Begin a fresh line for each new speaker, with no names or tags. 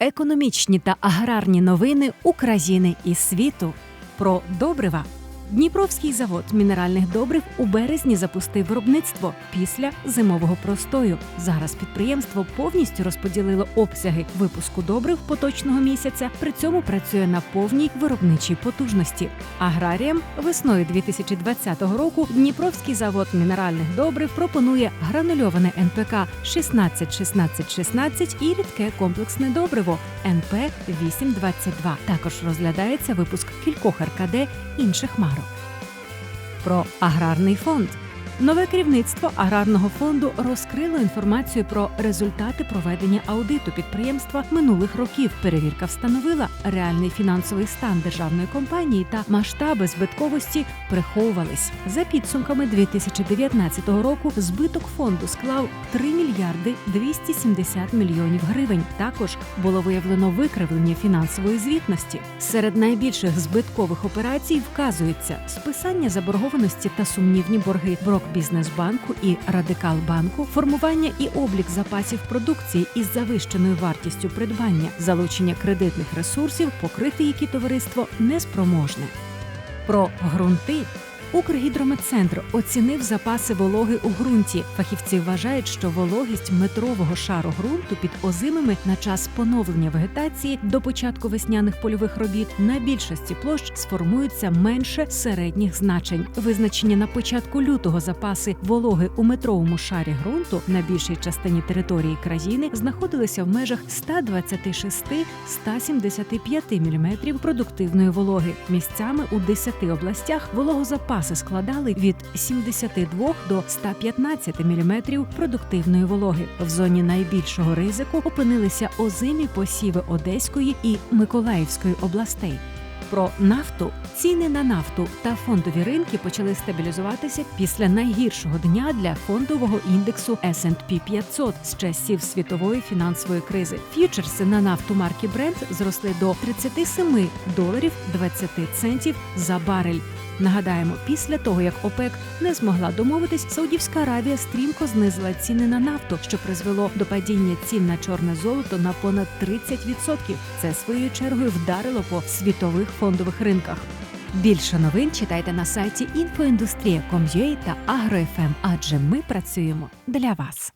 економічні та аграрні новини України і світу про добрива. Дніпровський завод мінеральних добрив у березні запустив виробництво після зимового простою. Зараз підприємство повністю розподілило обсяги випуску добрив поточного місяця. При цьому працює на повній виробничій потужності. Аграріям весною 2020 року Дніпровський завод мінеральних добрив пропонує гранульоване НПК 16-16-16 і рідке комплексне добриво НП 822. Також розглядається випуск кількох РКД інших марок. Про аграрний фонд. Нове керівництво аграрного фонду розкрило інформацію про результати проведення аудиту підприємства минулих років. Перевірка встановила реальний фінансовий стан державної компанії та масштаби збитковості приховувались. За підсумками 2019 року збиток фонду склав 3 мільярди 270 мільйонів гривень. Також було виявлено викривлення фінансової звітності. Серед найбільших збиткових операцій вказується списання заборгованості та сумнівні борги Брок Бізнесбанку і Радикалбанку, формування і облік запасів продукції із завищеною вартістю придбання, залучення кредитних ресурсів, покрити які товариство неспроможне. Про ґрунти. Укргідрометцентр оцінив запаси вологи у ґрунті. Фахівці вважають, що вологість метрового шару ґрунту під озимими на час поновлення вегетації до початку весняних польових робіт на більшості площ сформуються менше середніх значень. Визначення на початку лютого запаси вологи у метровому шарі ґрунту на більшій частині території країни знаходилися в межах 126-175 мм продуктивної вологи. Місцями у 10 областях вологозапаси складали від 72 до 115 мм продуктивної вологи. В зоні найбільшого ризику опинилися озимі посіви Одеської і Миколаївської областей. Про нафту ціни на нафту та фондові ринки почали стабілізуватися після найгіршого дня для фондового індексу S&P 500 з часів світової фінансової кризи. Ф'ючерси на нафту марки Brent зросли до 37 доларів 20 центів за барель. Нагадаємо, після того як ОПЕК не змогла домовитись, Саудівська Аравія стрімко знизила ціни на нафту, що призвело до падіння цін на чорне золото на понад 30%. Це своєю чергою вдарило по світових фондових ринках. Більше новин читайте на сайті infoindustria.com.ua та AgroFM, адже ми працюємо для вас.